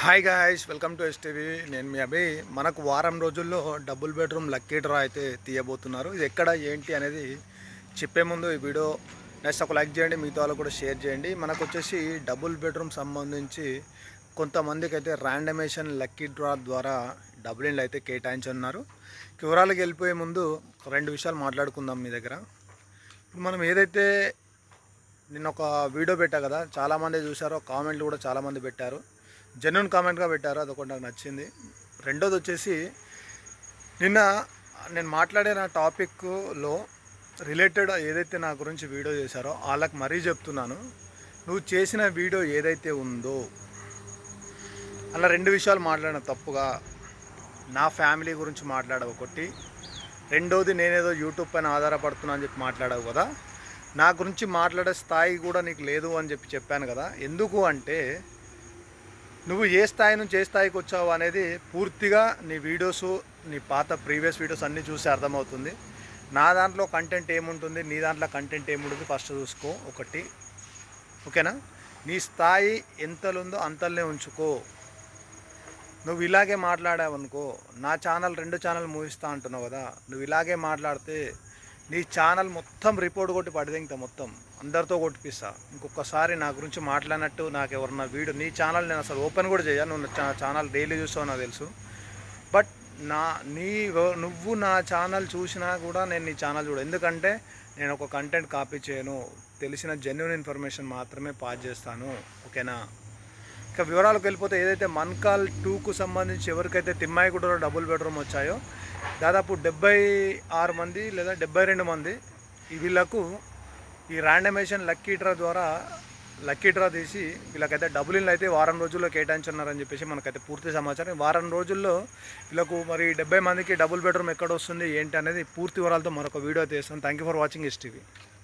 Hi guys welcome to STV నేను మీ అభి. మనకు వారం రోజుల్లో డబుల్ బెడ్రూమ్ లక్కీ డ్రా అయితే తీయబోతున్నారు. ఇది ఎక్కడ ఏంటి అనేది చెప్పే ముందు ఈ వీడియో నెక్స్ట్ ఒక లైక్ చేయండి మిగతా వాళ్ళు కూడా షేర్ చేయండి. మనకు వచ్చేసి డబుల్ బెడ్రూమ్ సంబంధించి కొంతమందికి అయితే ర్యాండమేషన్ లక్కీ డ్రా ద్వారా డబుల్ ఇండ్లు అయితే కేటాయించున్నారు వివరాలకు వెళ్ళిపోయే ముందు రెండు విషయాలు మాట్లాడుకుందాం మీ దగ్గర. ఇప్పుడు మనం ఏదైతే నిన్న ఒక వీడియో పెట్టా కదా చాలామంది చూసారో కామెంట్లు కూడా చాలామంది పెట్టారు. జెన్యున్ కామెంట్గా పెట్టారు అదొకటి నాకు నచ్చింది. రెండోది వచ్చేసి నిన్న నేను మాట్లాడే నా టాపిక్లో రిలేటెడ్ ఏదైతే నా గురించి వీడియో చేశారో వాళ్ళకి మరీ చెప్తున్నాను. నువ్వు చేసిన వీడియో ఏదైతే ఉందో అలా రెండు విషయాలు మాట్లాడిన తప్పుగా నా ఫ్యామిలీ గురించి మాట్లాడవు ఒకటి రెండోది నేనేదో యూట్యూబ్ పైన ఆధారపడుతున్నా అని చెప్పి మాట్లాడావు కదా నా గురించి మాట్లాడే స్థాయి కూడా నీకు లేదు అని చెప్పి చెప్పాను కదా. ఎందుకు అంటే నువ్వు ఏ స్థాయి నుంచి ఏ స్థాయికి వచ్చావు అనేది పూర్తిగా నీ వీడియోస్ నీ పాత ప్రీవియస్ వీడియోస్ అన్నీ చూసి అర్థమవుతుంది. నా దాంట్లో కంటెంట్ ఏముంటుంది? నీ దాంట్లో కంటెంట్ ఏముంటుంది? ఫస్ట్ చూసుకో. ఒకటి. ఓకేనా? నీ స్థాయి ఎంతలుందో అంతలనే ఉంచుకో. నువ్వు ఇలాగే మాట్లాడావనుకో నా ఛానల్ రెండు ఛానల్ మూవిస్తా అంటున్నావు కదా నువ్వు ఇలాగే మాట్లాడితే నీ ఛానల్ మొత్తం రిపోర్ట్ కొట్టి పడిదింగతా మొత్తం. అందరితో కొట్టిపిస్తా. ఇంకొకసారి నా గురించి మాట్లాడినట్టు నాకు ఎవరన్నా వీడియో నీ ఛానల్ నేను అసలు ఓపెన్ కూడా చేయను. నువ్వు నా ఛానల్ డైలీ చూస్తావు నాకు తెలుసు. బట్ నా నీ నువ్వు నా ఛానల్ చూసినా కూడా నేను నీ ఛానల్ చూడ ఎందుకంటే నేను ఒక కంటెంట్ కాపీ చేయను. తెలిసిన జెన్యున్ ఇన్ఫర్మేషన్ మాత్రమే పాస్ చేస్తాను. ఓకేనా ఇక వివరాలకు వెళ్ళిపోతే ఏదైతే మన్కాల్ టూకు సంబంధించి ఎవరికైతే తిమ్మాయిగూడలో డబుల్ బెడ్రూమ్ వచ్చాయో దాదాపు డెబ్బై ఆరు మంది లేదా డెబ్బై రెండు మంది వీళ్ళకు ఈ ర్యాండమేషన్ లక్కీ డ్రా ద్వారా లక్కీ డ్రా తీసి వీళ్ళకైతే డబుల్ అయితే వారం రోజుల్లో కేటాయించున్నారని చెప్పేసి మనకైతే పూర్తి సమాచారం. వారం రోజుల్లో వీళ్ళకు మరి డెబ్బై మందికి డబుల్ బెడ్రూమ్ ఎక్కడ వస్తుంది ఏంటి అనేది పూర్తి వివరాలతో మరొక వీడియో తీస్తాను thank you for watching S TV